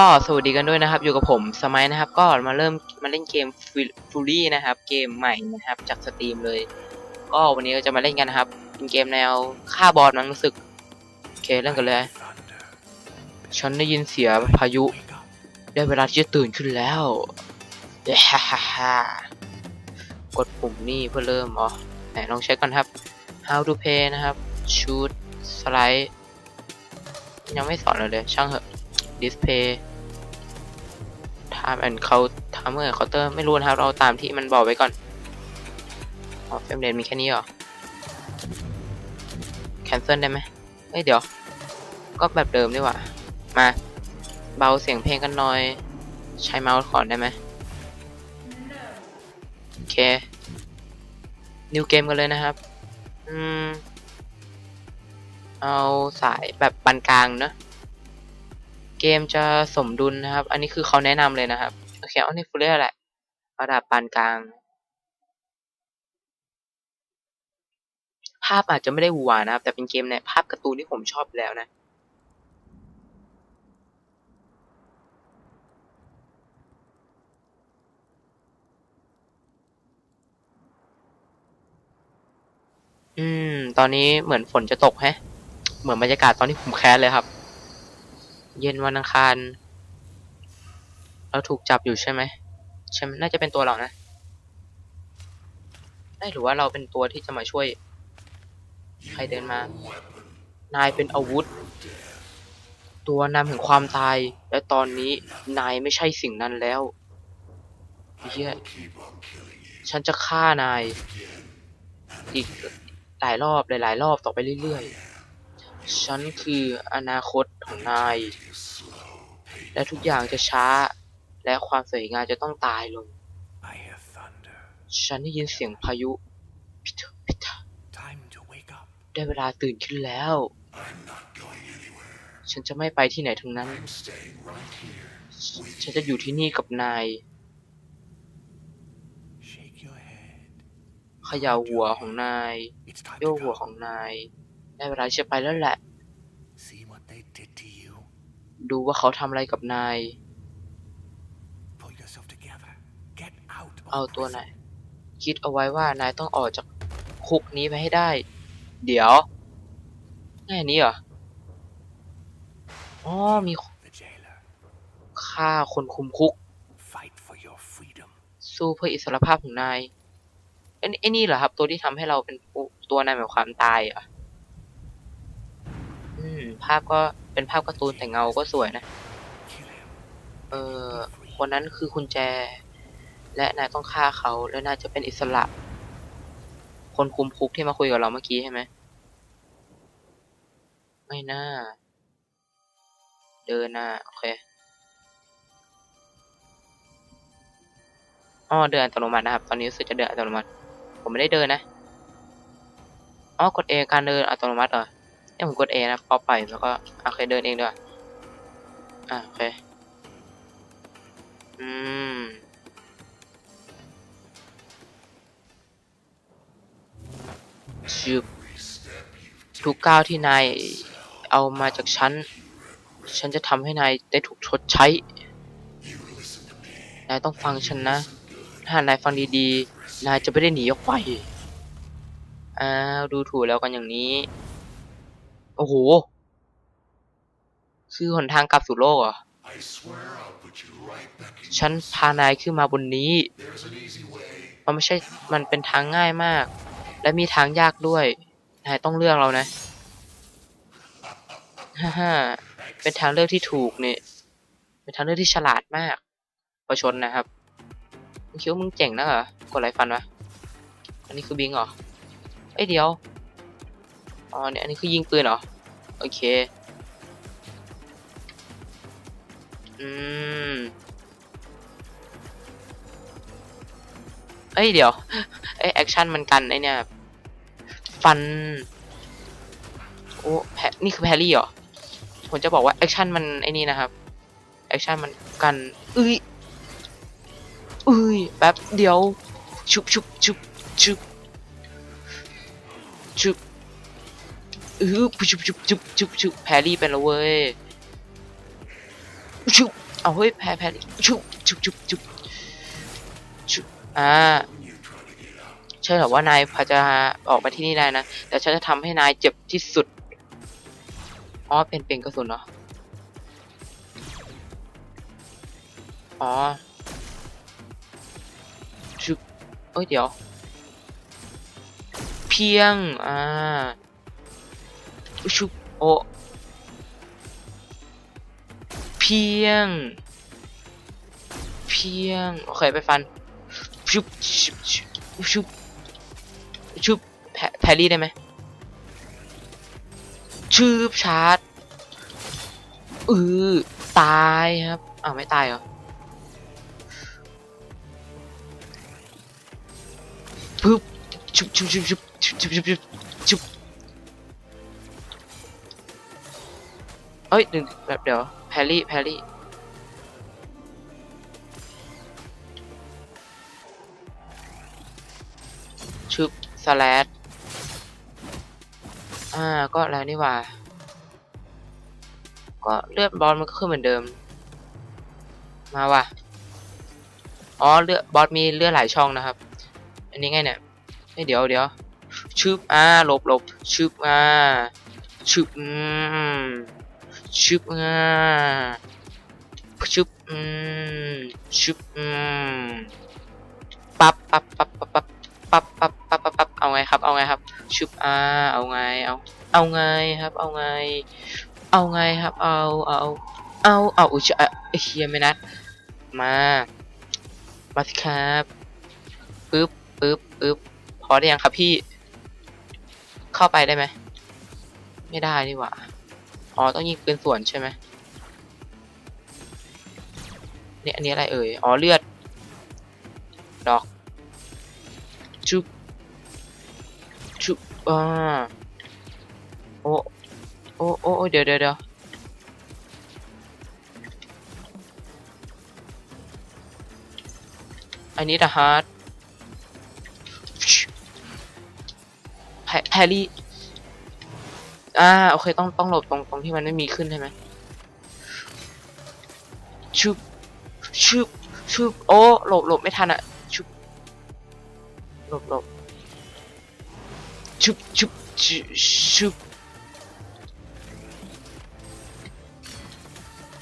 ก็สวัสดีกันด้วยนะครับ อยู่กับผมสมัยนะครับ ก็มาเริ่มมาเล่นเกมฟูรี่นะครับ เกมใหม่นะครับ จากสตรีมเลย ก็วันนี้ก็จะมาเล่นกันนะครับ เป็นเกมแนวฆ่าบอสมั้งรู้สึกโอเคเล่นกันเลย ฉันได้ยินเสียงพายุ ได้เวลาที่จะตื่นขึ้นแล้วฮ่าฮ่าฮ่ากดปุ่มนี่เพื่อเริ่มอ๋อไหนลองเช็คกันครับ how to play นะครับ shoot slide ยังไม่สอนเลยเลยช่างเหอะ display time and count timer counter ไม่รู้นะครับ เราตามที่มันบอกไว้ก่อนออเฟรมเรทมีแค่นี้เหรอ cancel ได้ไหมเอ้ยเดี๋ยว ก็แบบเดิมดีกว่า มา เบาเสียงเพลงกันหน่อย ใช้เมาส์ก่อนได้ไหมโอเค นิวเกมกันเลยนะครับ อืม เอาสายแบบปานกลางเนอะ เกมจะสมดุลนะครับ อันนี้คือเขาแนะนำเลยนะครับ โอเค เอานี่ฟูเรียแหละระดับปานกลาง ภาพอาจจะไม่ได้หวานะครับ แต่เป็นเกมเนี่ยภาพการ์ตูนที่ผมชอบแล้วนะอืม ตอนนี้เหมือนฝนจะตกแฮะ เหมือนบรรยากาศตอนที่ผมแคสเลยครับ เย็นวันอังคาร เราถูกจับอยู่ใช่ไหมใช่ไหมน่าจะเป็นตัวเรานะได้หรือว่าเราเป็นตัวที่จะมาช่วย ใครเดินมา นายเป็นอาวุธ ตัวนำแห่งความตาย และตอนนี้นายไม่ใช่สิ่งนั้นแล้วเฮียฉันจะฆ่านาย อีกหลายรอบหลายๆรอบต่อไปเรื่อยๆ ฉันคืออนาคตของนาย และทุกอย่างจะช้า และความสวยงามจะต้องตายลง I hear thunder. ฉันได้ยินเสียงพายุพิทพิท Time to wake up. ได้เวลาตื่นขึ้นแล้ว ฉันจะไม่ไปที่ไหนทั้งนั้น ฉันจะอยู่ที่นี่กับนาย Shake your head. เขย่าหัวของนาย It's time โยก to หัว go. ของนาย ได้เวลาที่จะไปแล้วแหละ See what they did to you. ดูว่าเขาทำอะไรกับนาย Pull yourself together. Get out เอา of ตัว prison. นายคิดเอาไว้ว่านายต้องออกจากคุกนี้ไปให้ได้ เดี๋ยวแค่นี้เหรอ อ๋อ มี The jailer. ฆ่าคนคุมคุก Fight for your freedom. สู้เพื่ออิสรภาพของนายไอ้นี่ไอ้นี่เหรอครับ ตัวที่ทำให้เราเป็นผู้ตัวนายแบบความตายเหรออืม ภาพก็เป็นภาพการ์ตูนแต่เงาก็สวยนะ เออคนนั้นคือคุณแจ และนายต้องฆ่าเขาและนายจะเป็นอิสระ คนคุมคุกที่มาคุยกับเราเมื่อกี้ใช่ไหมไม่น่า เดินน่ะโอเคอ๋อเดินอัตโนมัตินะครับ ตอนนี้รู้สึกจะเดินอัตโนมัติ ผมไม่ได้เดินนะอ๋อกด A การเดินอัตโนมัติเหรอ เนี่ยผมกด A นะพอไปแล้วก็โอเคเดินเองด้วยอะโอเคอืมชืบทุกก้าวที่นายเอามาจากฉัน ฉันจะทำให้นายได้ถูกชดใช้ นายต้องฟังฉันนะ ถ้านายฟังดีๆ นายจะไม่ได้หนีออกไป อ้าว ดูถูกแล้วกันอย่างนี้ โอ้โห คือหนทางกลับสู่โลกเหรอ ฉันพานายขึ้นมาบนนี้ มันไม่ใช่ มันเป็นทางง่ายมาก และมีทางยากด้วย นายต้องเลือกเรานะ ฮ่าฮ่าเป็นทางเลือกที่ถูกเนี่ย เป็นทางเลือกที่ฉลาดมาก ประชนนะครับ มึงคิดว่ามึงเจ๋งนะเหรอ กดไรฟันวะ อันนี้คือบิงเหรอ เอ้ยเดี๋ยว อ๋อเนี่ยอันนี้คือยิงปืนเหรอ โอเค อืม เอ้ยเดี๋ยวเอ้แอคชั่นมันกันไอเนี่ย ฟัน โอ้แพนี่คือแพรี่เหรอ ผมจะบอกว่าแอคชั่นมันไอนี่นะครับ แอคชั่นมันกันเอ้ยเอ้ยแป๊บเดียว ชุบชุบชุบชุบชุบ เออชุบชุบชุบชุบชุบแพรรี่เป็นแล้วเว้ยชุบเอาเฮ้ยแพ้แพ้ชุบชุบชุบชุบชุบอ่าใช่หรอว่านายพอจะออกมาที่นี่ได้นะ แต่ฉันจะทำให้นายเจ็บที่สุดอ๋อเป็นเป็นกระสุนเหรออ๋อชุบเอ้ยเดี๋ยว เพียงอ่า ชุบโอเพียง เพียง โอเคไปฟัน ชุบชุบชุบชุบแพรรี่ได้ไหมชืบชาร์จอือตายครับอ้าวไม่ตายเหรอปึ๊บชุบชุบชุบชุบชุบชุบชุบ เอ้ยหนึ่งแบบเดี๋ยวแพรี่แพรี่ชุบสแลดอ่าก็แล้วนี่ว่า ก็เลือดบอสมันก็ขึ้นเหมือนเดิม มาว่ะอ๋อเลือดบอสมีเลือดหลายช่องนะครับ อันนี้ไงเนี่ยเฮ้ยเดี๋ยวเดี๋ยวชึบอ่าหลบหลบชึบอ่าชึบอืม ชึบอ่าชึบอืมชึบอืมปั๊บปั๊บปั๊บปั๊บปั๊บปั๊บปั๊บปั๊บปั๊บเอาไงครับ เอาไงครับชึบอ่าเอาไงเอาเอาไงครับ เอาไง เอาไงครับ เอาเอาเอาเอาอุ้ยจะเฮียไม่นัดมามาสิครับปึ๊บปึ๊บปึ๊บพอได้ยังครับพี่ เข้าไปได้ไหมไม่ได้นี่หว่า อ๋อต้องยิงปืนส่วนใช่ไหมเนี่ยอันนี้อะไรเอ่ย อ๋อเลือด ดอก ชุบ ชุบอ่าโอ้โอ้โอ้เดี๋ยวเดี๋ยวเดี๋ยวอันนี้นะฮาร์ดแพรี่ อ่าโอเคต้องต้องหลบตรงตรงที่มันไม่มีขึ้นใช่ไหมชุบชุบชุบโอ้หลบหลบไม่ทันอะชุบหลบหลบชุบชุบชุบชุบ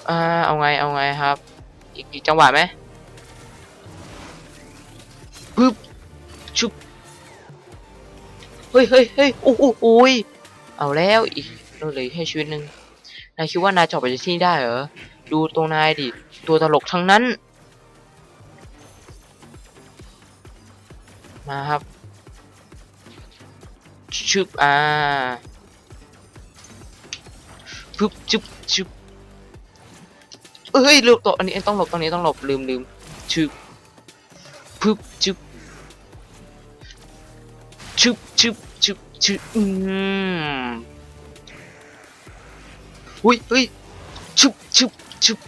อ่าเอาไงเอาไงครับ อีกอีกจังหวะไหมปึ๊บชุบเฮ้ยเฮ้ยเฮ้ยโอ้โหโอ้ย เอาแล้วอีกเราเหลือแค่ชีวิตหนึ่งนายคิดว่านายจะออกไปจากที่นี่ได้เหรอดูตรงนายดิตัวตลกทั้งนั้น มาครับชึบอ่าปึ๊บชึบชึบเอ้ยลืมตัวอันนี้ต้องหลบตรงนี้ต้องหลบลืมลืมชึบปึ๊บชึบชึบชึบ ชึบชึบอืมอุ้ยเฮ้ยชึบชึบชึบ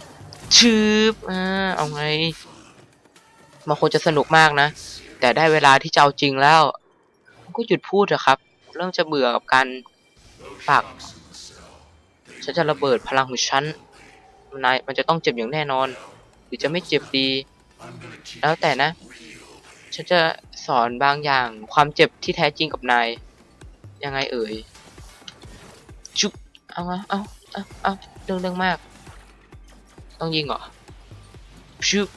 ชึบอ่าเอาไงมันคงจะสนุกมากนะ แต่ได้เวลาที่จะเอาจริงแล้ว ก็หยุดพูดเถอะครับ เริ่มจะเบื่อกับการปากฉันจะระเบิดพลังของฉันนายมันจะต้องเจ็บอย่างแน่นอน หรือจะไม่เจ็บดี แล้วแต่นะ ฉันจะสอนบางอย่างความเจ็บที่แท้จริงกับนาย ยังไงเอ่ยชุบเอาเอาเอาเอาเอาเรื่องเรื่องมาก ต้องยิงเหรอชุบ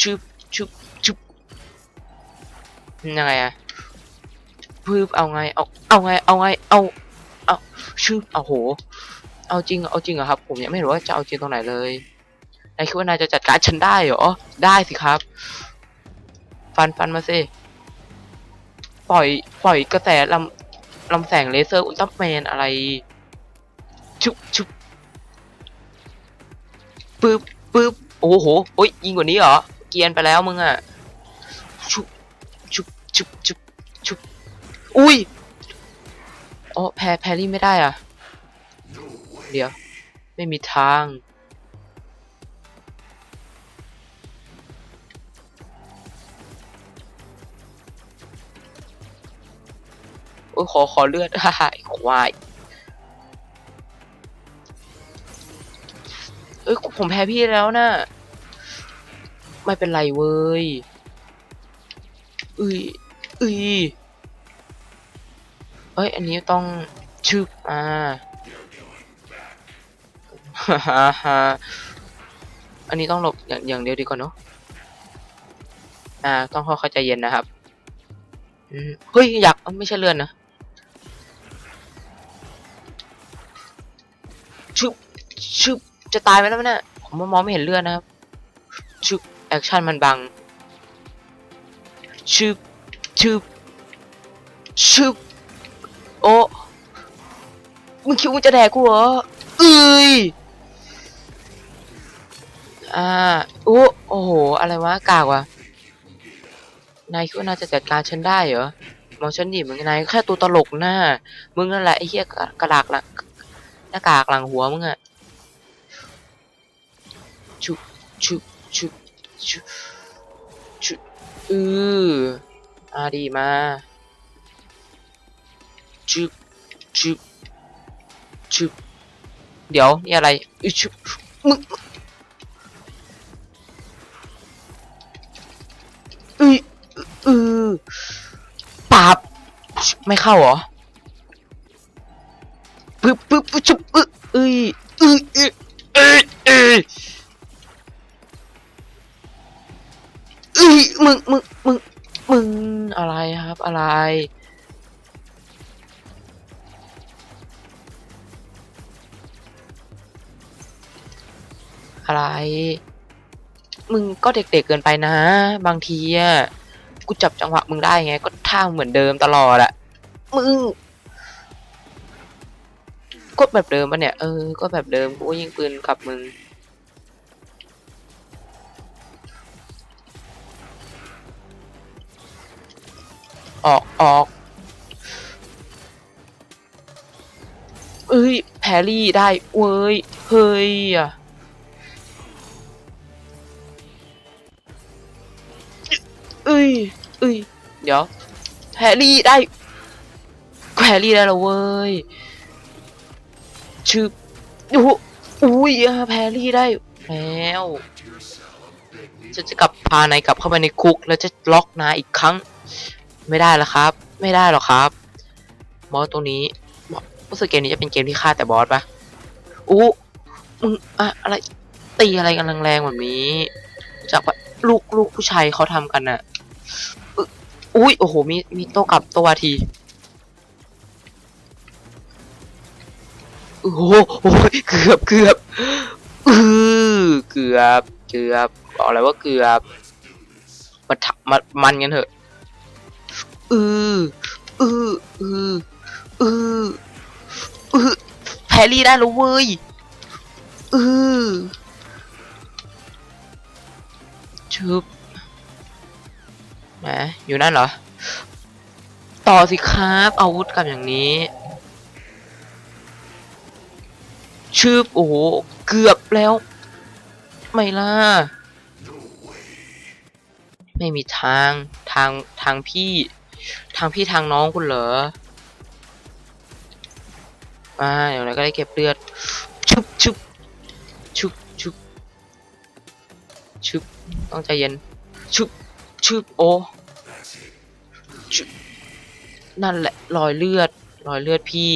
ชุบชุบชุบยังไงอะปึ๊บเอาไงเอาเอาไงเอาไงเอาเอาชุบเอาโห เอาจริงเอาจริงเหรอครับ ผมยังไม่รู้ว่าจะเอาจริงตรงไหนเลยนายคิดว่านายจะจัดการฉันได้เหรอได้สิครับ ฟันฟันมาสิปล่อยปล่อยกระแสลำ ลำแสงเลเซอร์อุลตร้าแมนอะไร ชุบชุบปึ๊บปึ๊บโอ้โหโอ้ยยิงกว่านี้เหรอ เกียนไปแล้วมึงอะชุบชุบชุบชุบชุบอุ้ยอ๋อแพรแพรรี่ไม่ได้อะ เดี๋ยว ไม่มีทาง อ้ยขอขอเลือดฮ่าฮ่าไอ้ควายเอ้ยผมแพ้พี่แล้วนะไม่เป็นไรเว้ยอุ้ยอุ้ยเอ้ย อันนี้ต้องชึบอ่าฮ่าฮ่าอันนี้ต้องหลบอย่างอย่างเดียวดีกว่าเนอะอ่า ต้องค่อยๆใจเย็นนะครับเฮ้ย อยากไม่ใช่เลื่อนนะ ชึบจะตายไปแล้วเนี่ยผมมองไม่เห็นเลือดนะครับชึบแอคชั่นมันบังชึบชึบชึบโอ้มึงคิดว่าจะแดกกูเหรอเอ้ยอ่าโอ้โอ้โห อะไรวะกากวะนายคิดว่าน่าจะจัดการฉันได้เหรอมองฉันดิมึงนายแค่ตัวตลกหน้ามึงนั่นแหละไอ้เหี้ยกระกระดากหลังหน้ากากหลังหัวมึงอะ ชุบชุบชุบชุบชุบอืออาดีมาชุบชุบชุบเดี๋ยวนี่อะไรอือชุบมึงอืออือปาบไม่เข้าเหรอปึ๊บปึ๊บปึ๊บชุบอึเอ้ยอึอึเออ อ้ยมึงมึงมึงมึงอะไรครับ อะไร อะไร มึงก็เด็กๆเกินไปนะ บางทีอะกูจับจังหวะมึงได้ไง ก็ท่าเหมือนเดิมตลอดอะมึงก็แบบเดิมปะเนี่ย เออ ก็แบบเดิม กูยิงปืนกับมึง ออกออกเอ้ย แพรี่ได้ เว้ย เฮ้ยอะเอ้ยเอ้ย เดี๋ยว แพรี่ได้ แพรี่ได้แล้วเว้ย ชื่อโอ้อุ้ยอะแพรี่ได้แล้วจะจะกลับพานายกลับเข้าไปในคุก แล้วจะล็อกนายอีกครั้ง ไม่ได้แล้วครับ ไม่ได้หรอกครับบอสตัวนี้รู้สึกเกมนี้จะเป็นเกมที่ฆ่าแต่บอสปะอู้มึงอะอะไรตีอะไรกันแรงๆแบบนี้ จากลูกลูกผู้ชายเขาทำกันอะอุ้ยโอ้โหมีมีโตกลับโตวทีโอ้โหเกือบเกือบอือเกือบเกือบบอกเลยว่าเกือบมามามันกันเถอะ อืออืออืออืออือแพรรี่ได้แล้วเว้ยอือชุบแหมอยู่นั่นเหรอ ต่อสิครับ อาวุธกับอย่างนี้ชืบโอ้โห เกือบแล้ว ไม่ล่ะ ไม่มีทางทางทางพี่ ทางพี่ทางน้องคุณเหรอมาเดี๋ยวเราก็ได้เก็บเลือด ชุบชุบชุบชุบชุบต้องใจเย็น ชุบชุบโอชุบนั่นแหละรอยเลือดรอยเลือดพี่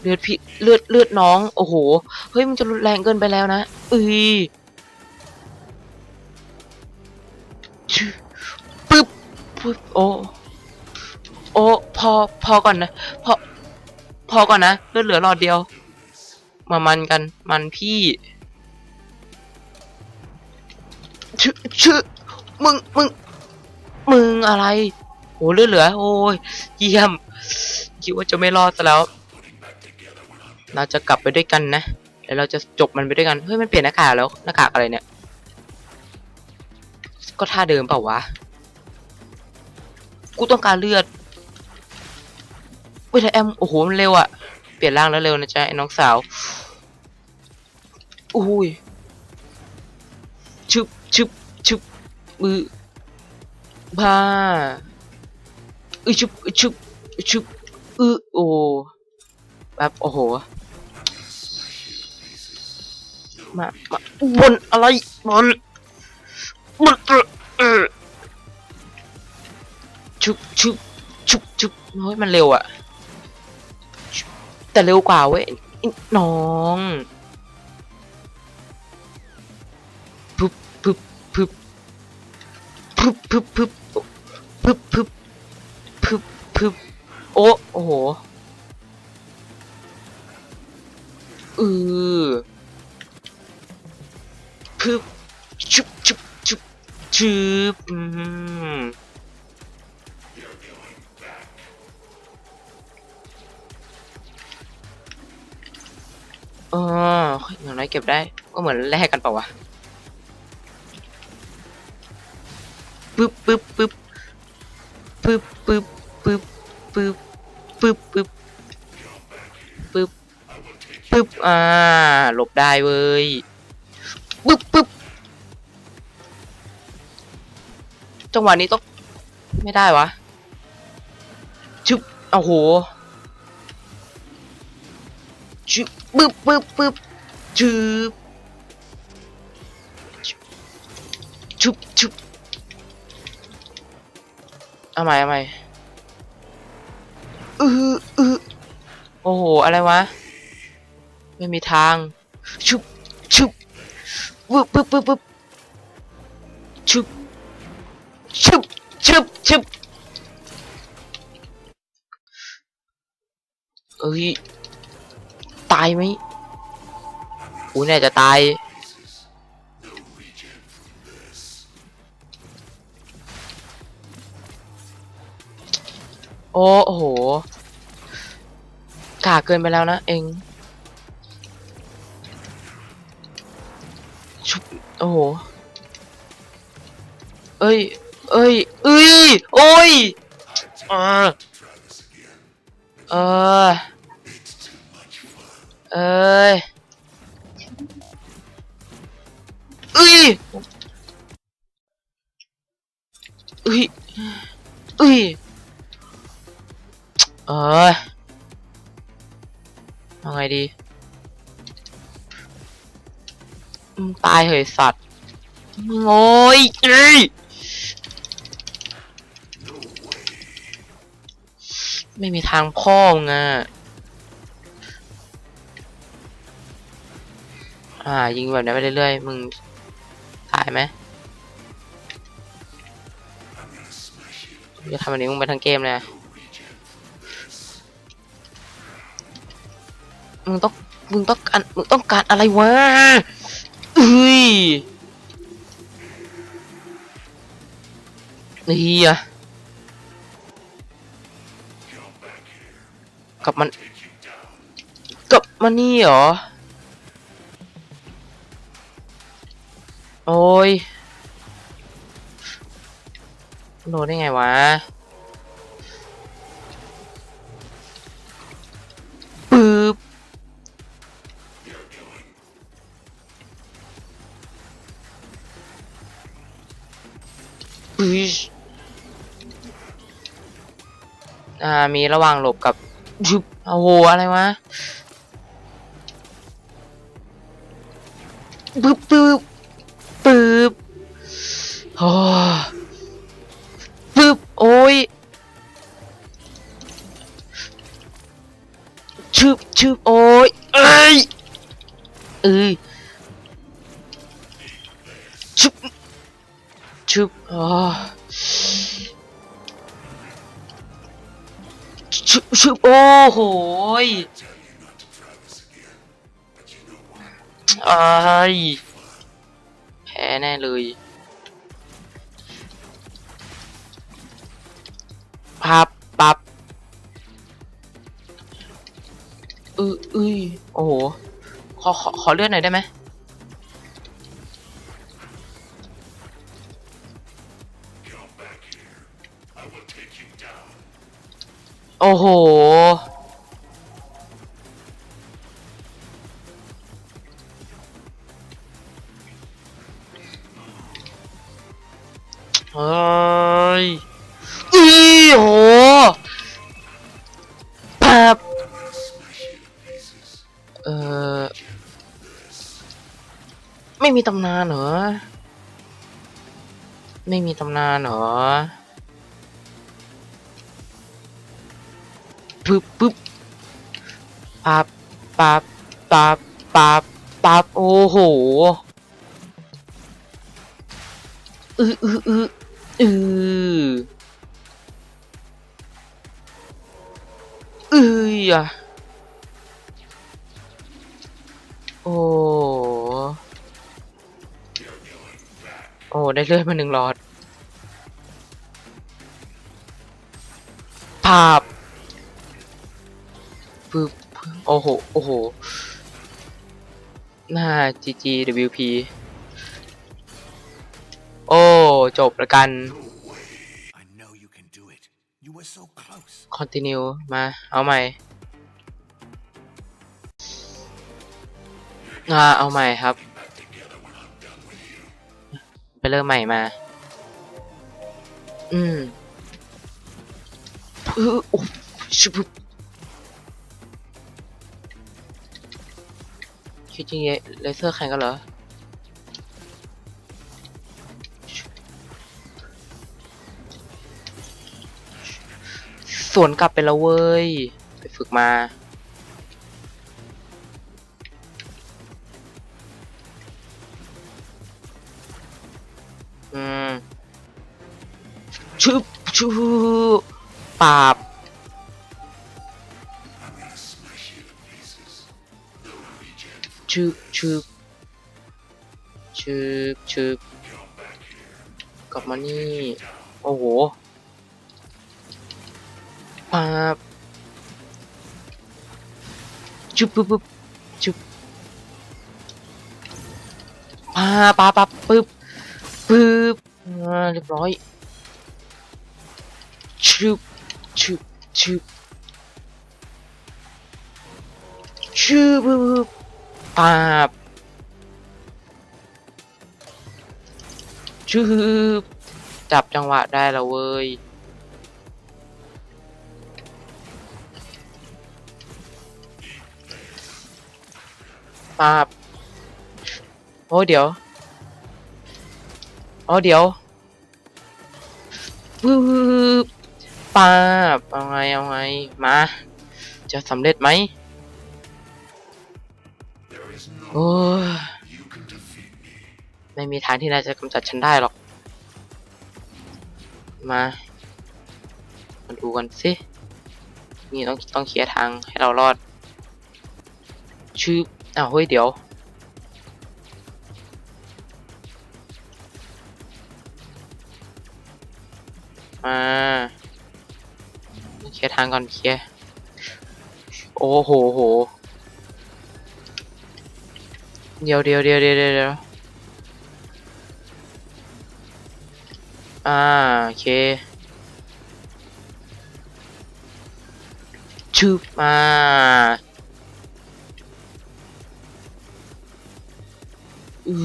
เลือดพี่เลือดเลือดน้อง โอ้โห เฮ้ยมันจะรุนแรงเกินไปแล้วนะอ้ยชึปึ๊บปึ๊บโอ้ อพอพอก่อนนะพอพอก่อนนะเลือดเหลือหลอดเดียว มามันกันมันพี่ชึชึมึงมึงมึงอะไรโอ้เลือดเหลือ โอ้ยเยี่ยมคิดว่าจะไม่รอดซะแล้ว เราจะกลับไปด้วยกันนะแล้วเราจะจบมันไปด้วยกันเฮ้ยมันเปลี่ยนหน้ากากแล้วหน้ากากอะไรเนี่ย ก็ท่าเดิมเปล่าวะกูต้องการเลือด ยแต่แอม โอ้โห มันเร็วอะเปลี่ยนร่างแล้วเร็วนะจ๊ะไอ้น้องสาวอุ้ยชึบชึบชึบมือบ้าอือชึบอึชึบอึชึบอือโอ้แบบโอ้โห มา มาบนอะไรบนบนเออเออชุบชุบชุบชุบเฮ้ยมันเร็วอะ แต่เร็วกว่าเว้ยน้องปึ๊บปึ๊บปึ๊บปึ๊บปึ๊บปึ๊บปึ๊บปึ๊บปึ๊บปึ๊บโอ้โอ้โหเออปึ๊บชุบชุบชุบชุบอืม เอออย่างน้อยเก็บได้ ก็เหมือนแลกกันเปล่าวะปึ๊บปึ๊บปึ๊บปึ๊บปึ๊บปึ๊บปึ๊บปึ๊บปึ๊บปึ๊บปึ๊บอ่าหลบได้เว้ยปึ๊บปึ๊บจังหวะนี้ต้องไม่ได้วะชึบโอ้โหชึบ ปึ๊บปึ๊บปึ๊บชึบชุบชุบเอาใหม่เอาใหม่อืออือโอ้โห อะไรวะ ไม่มีทาง ชุบชุบปึ๊บปึ๊บปึ๊บปึ๊บชุบชุบชุบชุบเอ้ย ตายไหมอุ้ยน่าจะตาย โอ้โหกาเกินไปแล้วนะเองชุบโอ้โห เอ้ย เอ้ย เอ้ย โอ้ยเออเออ เอ้ยเอ้ยเอ้ยเอ้ยเอ้ยเอาไงดีตายเหยสัตว์มึงโอ้ยเอ้ยไม่มีทางพ่อมึงอะ อ่า ยิงแบบนี้ไปเรื่อยๆ มึงตายไหมจะทำแบบนี้มึงไปทั้งเกมเลย มึงต้อง มึงต้องการ มึงต้องการอะไรวะเอ้ยเฮียกลับมันกลับมานี่เหรอ โอ้ยโดนได้ไงวะปึ๊บปึ๊ชอ่า มีระหว่างหลบกับชุบโอ้โห อะไรวะปึ๊บปึ๊บปึ๊บ โอ้ปึ๊บโอ้ยชึบชึบโอ้ยเอ้ยเอ้ยชึบชึบอ๋อชึบชึบโอ้โหยไอ้ยแพ้แน่เลย อขอขอเลื่อนหน่อยได้ไหมโอ้โห เออ ตำนานเหรอ ไม่มีตำนานเหรอปึ๊บปึ๊บปับปับปับปับปับโอ้โหอืออืออืออืออืออะ อ้ได้เลือดมาหนึ่งหลอด ภาพปึ๊บโอ้โห โอ้โห หน้า GGWP โอ้ จบล้วกัน I know you can do it. You were so close. continue มา เอาใหม่อ่าเอาใหม่ครับ เริ่มใหม่มา อืมเออโอ้ชิบุคิดจริงๆเลเซอร์แข่งกันเหรอสวนกลับไปแล้วเว้ย ไปฝึกมา ชึบชึบปาบชึบชึบชึบชึบกลับมานี่ โอ้โหปาบชึบปึ๊บปึ๊บชึบปาปาปาปึ๊บปึ๊บเรียบร้อย ชึบชึบชึบชึบป๊าบชึบจับจังหวะได้แล้วเว้ยปาบโอ้เดี๋ยวโอ้เดี๋ยวปึ๊บ ปาบเอาไงเอาไงมา จะสำเร็จไหมโอ้ไม่มีทางที่นายจะกำจัดฉันได้หรอก มา มาดูกันสิ นี่ต้องต้องเคลียร์ทางให้เรารอด ชื่ออ้าวเฮ้ยเดี๋ยวมา เคลียร์ทางก่อนเคลียร์โอ้โหโหเดี๋ยวเดี๋ยวเดี๋ยวเดี๋ยวเดี๋ยวอ่าโอเคชืบมาอุ้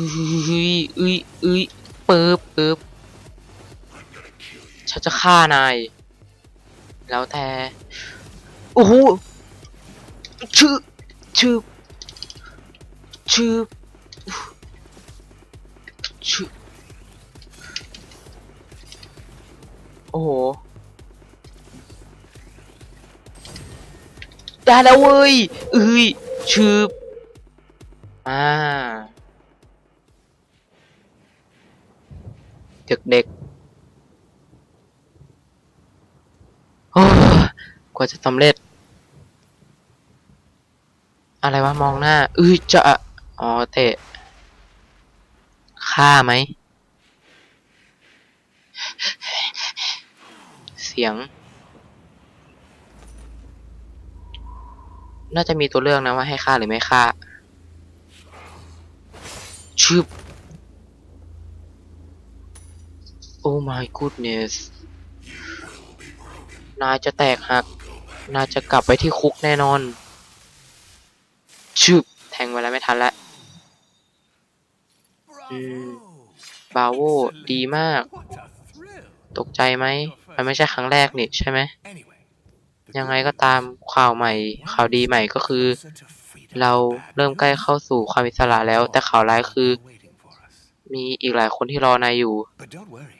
ยอุ้ยอุ้ยเปึ๊บปึ๊บฉันจะฆ่านาย แล้วแต่โอ้โหชืบชืบชืบชืบโอ้โหได้แล้วเว้ยเอ้ยชืบอ่าเด็กเด็กๆโอ้ย กว่าจะสำเร็จ อะไรวะ มองหน้าเอ้ยจะ อ๋อ เตะ ฆ่าไหม เสียง น่าจะมีตัวเลือกนะว่าให้ฆ่าหรือไม่ฆ่า ชึบ โอ้ my goodness นายจะแตกหัก นายจะกลับไปที่คุกแน่นอน ชึบแทงไปแล้วไม่ทันแล้ว Mm. Bravo! บาโวดีมาก What a thrill! ตกใจไหม มันไม่ใช่ครั้งแรกนี่ใช่ไหม Anyway, the ยังไง good ก็ตามข่าวใหม่ ข่าวดีใหม่ก็คือ closer to freedom เรา than bad เริ่มใกล้เข้าสู่ความอิสระแล้ว แต่ข่าวร้ายคือ waiting มีอีกหลายคนที่รอนายอยู่ But don't worry.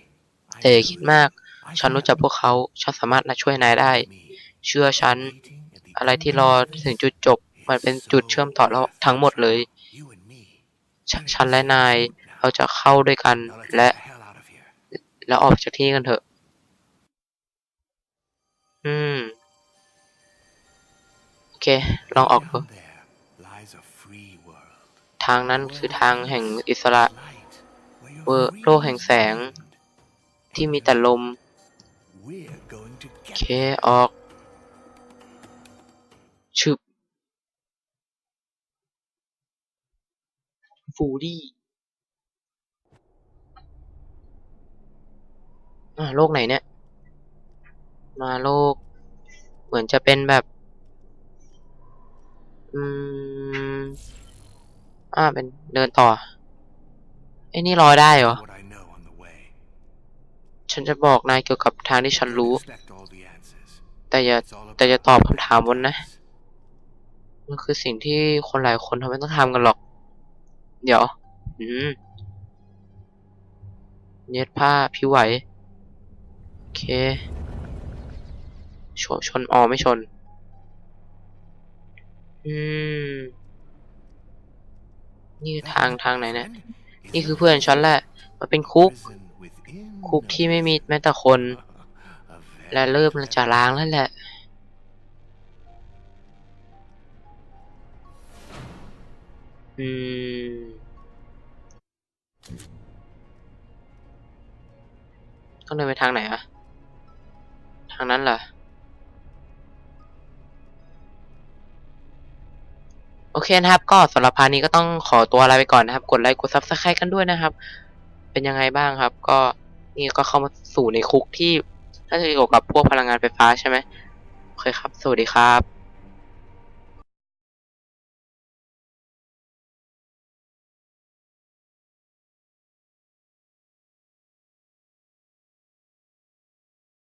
I แต่อย่า can คิด do it. มาก I ฉันรู้จักพวกเขา ฉันสามารถช่วยนายได้ เชื่อฉัน อะไรที่รอถึงจุดจบ มันเป็นจุดเชื่อมต่อแล้วทั้งหมดเลยฉฉันและนาย เราจะเข้าด้วยกัน และ แล้วออกจากที่นี่กันเถอะ อืม โอเค ลองออกดู Down there lies a free world. ทางนั้นคือทางแห่งอิสระเวอร์โลกแห่งแสงที่มีแต่ลม เคออก ชึบฟูรี่อ่าโลกไหนเนี่ย มาโลก เหมือนจะเป็นแบบ อืม อ่าเป็นเดินต่อไอ้นี่รอได้เหรอ ฉันจะบอกนายเกี่ยวกับทางที่ฉัน Don't รู้ expect all the answers. แต่อย่า It's all แต่อย่า about ตอบคำถามบนนะ choice. มันคือสิ่งที่คนหลายคนทำไมต้องทำกันหรอก เดี๋ยว อืมเย็ดผ้าผิวไหว โอเค ชนชนออไม่ชน อืม นี่คือทางทางไหนเนี่ย Friend, นี่คือเพื่อนฉันแหละ มันเป็นคุก prison within คุกที่ไม่มีแม้แต่คน a และ very เริ่มจะ clever ล้างแล้วแหละ อืม ต้องเดินไปทางไหนอะทางนั้นเหรอ โอเคนะครับ ก็สำหรับพาร์ทนี้ก็ต้องขอตัวลาไปก่อนนะครับ กดไลค์ กดซับสไครต์กันด้วยนะครับ เป็นยังไงบ้างครับ ก็ นี่ก็เข้ามาสู่ในคุกที่ถ้าจะเกี่ยวกับพวกพลังงานไฟฟ้าใช่ไหมโอเคครับ สวัสดีครับ